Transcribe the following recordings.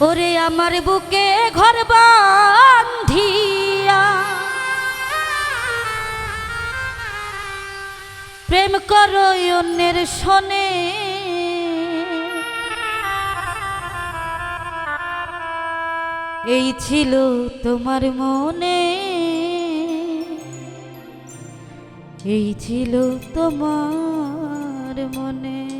ওরে আমার বুকে ঘর বান্ধিয়া প্রেম করো অন্যের শোনে। এই ছিল তোমার মনে। এই ছিল তোমার মনে।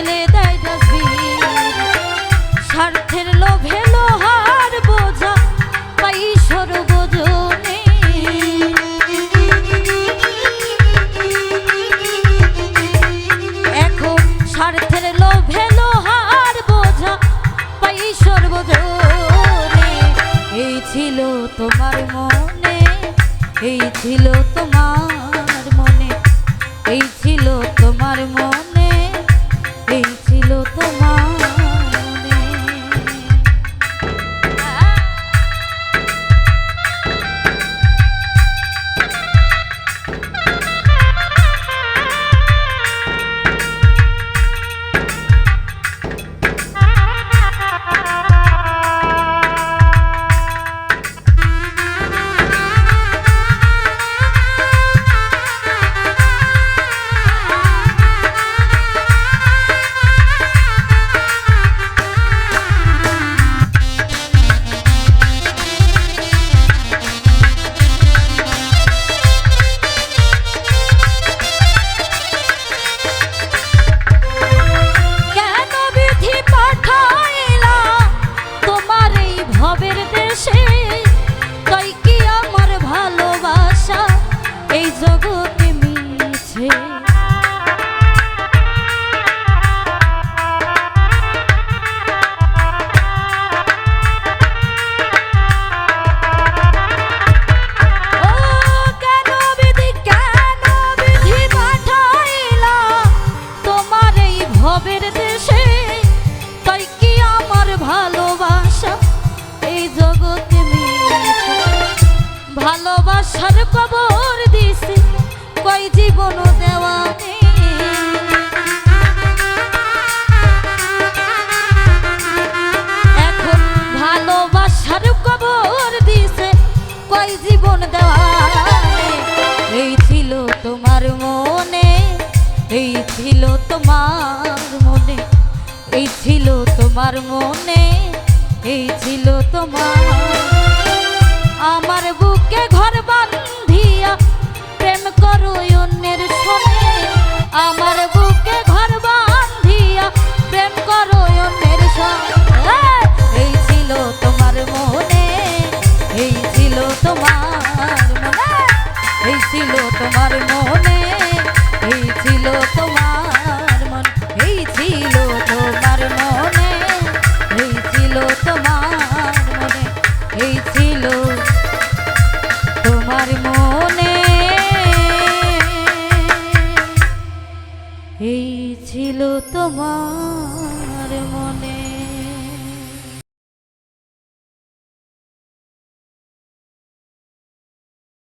ফেলে দেয় ডাস্টবিন স্বার্থের লোভে লোহার বোঝা পাই সর্বজনে এখন স্বার্থের লোভে লোহার বোঝা পাই সর্বজনে এই ছিল তোমার মনে, এই ছিল তোমার কবর দিছি, কই জীবন দেওয়া এখন ভালোবাসার কবর দিছে, কই জীবন দেওয়া এই ছিল তোমার মনে, এই ছিল তোমার মনে, এই ছিল তোমার মনে, এই ছিল তোমার। আমার বুকে ঘর বান্ধিয়া ছিল তোমার মনে এই ছিল তোমার মন এই তোমার মনে। এই ছিল তোমার